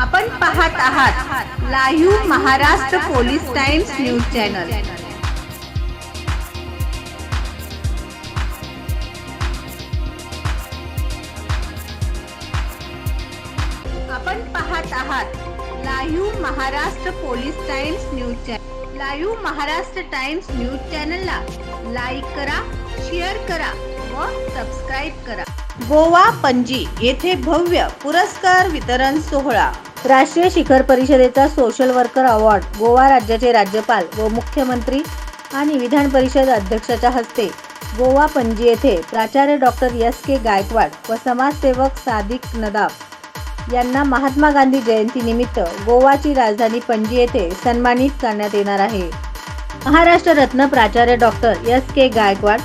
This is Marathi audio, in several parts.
आपण पाहत आहात live Maharashtra police times news channel. आपण पाहत आहात live Maharashtra police times news channel live Maharashtra times news चॅनलला लाईक करा शेअर करा व सबस्क्राईब करा. गोवा पणजी येथे भव्य पुरस्कार वितरण सोहळा. राष्ट्रीय शिखर परिषदेचा सोशल वर्कर अवॉर्ड गोवा राज्याचे राज्यपाल व मुख्यमंत्री आणि विधान परिषद अध्यक्षाच्या हस्ते गोवा पणजी येथे प्राचार्य डॉक्टर एस के गायकवाड व समाजसेवक सादिक नदाब यांना महात्मा गांधी जयंतीनिमित्त गोवाची राजधानी पणजी येथे सन्मानित करण्यात येणार आहे. महाराष्ट्र रत्न प्राचार्य doctor S K Gaikwad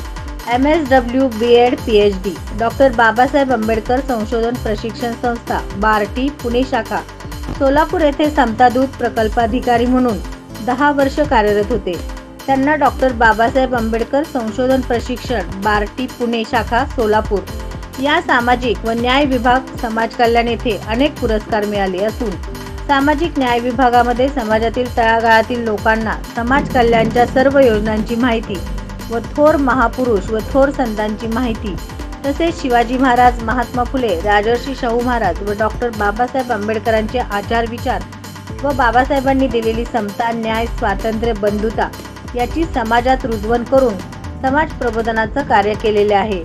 M S W B Ed P H D doctor Babasaheb Ambedkar संशोधन प्रशिक्षण संस्था बार्टी पुणे शाखा सोलापूर येथे समतादूत प्रकल्पाधिकारी म्हणून दहा वर्ष कार्यरत होते. त्यांना डॉक्टर बाबासाहेब आंबेडकर संशोधन प्रशिक्षण बार्टी पुणे शाखा सोलापूर या सामाजिक व न्याय विभाग समाज कल्याण येथे अनेक पुरस्कार मिळाले असून सामाजिक न्याय विभागामध्ये समाजातील तळागाळातील लोकांना समाज कल्याणच्या सर्व योजनांची माहिती व थोर महापुरुष व थोर संतांची माहिती. तसेच शिवाजी महाराज महात्मा फुले राजर्षी शाहू महाराज व डॉक्टर बाबासाहेब आंबेडकरांचे आचार विचार व बाबासाहेबांनी दिलेली समता न्याय स्वातंत्र्य बंधुता याची समाजात रुजवण करून समाज प्रबोधनाचं कार्य केलेले आहे.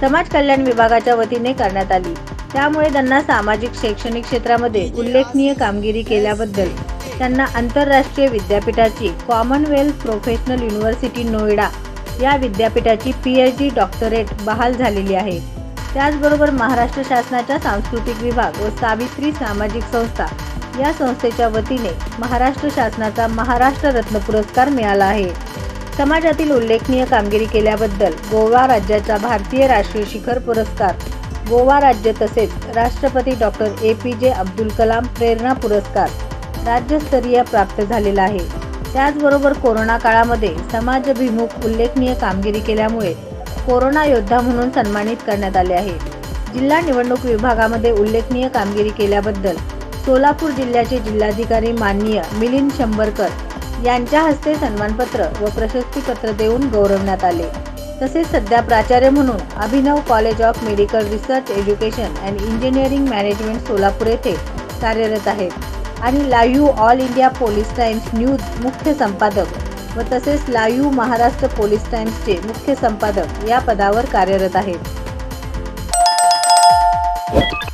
समाज कल्याण विभागाच्या वतीने करण्यात आली. त्यामुळे त्यांना सामाजिक शैक्षणिक क्षेत्रामध्ये उल्लेखनीय कामगिरी केल्याबद्दल त्यांना आंतरराष्ट्रीय विद्यापीठाची कॉमनवेल्थ प्रोफेशनल युनिव्हर्सिटी नोएडा या विद्यापीठाची पी एच डी डॉक्टरेट बहाल झालेली आहे. त्याचबरोबर महाराष्ट्र शासनाच्या सांस्कृतिक विभाग व सावित्री सामाजिक संस्था या संस्थेच्या वतीने महाराष्ट्र शासनाचा महाराष्ट्र रत्न पुरस्कार मिळाला आहे. समाजातील उल्लेखनीय कामगिरी केल्याबद्दल गोवा राज्याचा भारतीय राष्ट्रीय शिखर पुरस्कार गोवा राज्य तसेच राष्ट्रपती डॉक्टर ए पी जे अब्दुल कलाम प्रेरणा पुरस्कार राज्यस्तरीय प्राप्त झालेला आहे. त्याचबरोबर कोरोना काळामध्ये समाजभिमुख उल्लेखनीय कामगिरी केल्यामुळे कोरोना योद्धा म्हणून सन्मानित करण्यात आले आहे. जिल्हा निवडणूक विभागामध्ये उल्लेखनीय कामगिरी केल्याबद्दल सोलापूर जिल्ह्याचे जिल्हाधिकारी माननीय मिलिंद शंभरकर यांच्या हस्ते सन्मानपत्र व प्रशस्तीपत्र देऊन गौरवण्यात आले. तसेच सध्या प्राचार्य म्हणून Abhinav college of medical research education and engineering management Solapur येथे कार्यरत आहेत. आणि live all India police times news मुख्य संपादक व तसेच लाईव्ह महाराष्ट्र पोलीस टाइम्सचे मुख्य संपादक या पदावर कार्यरत आहेत.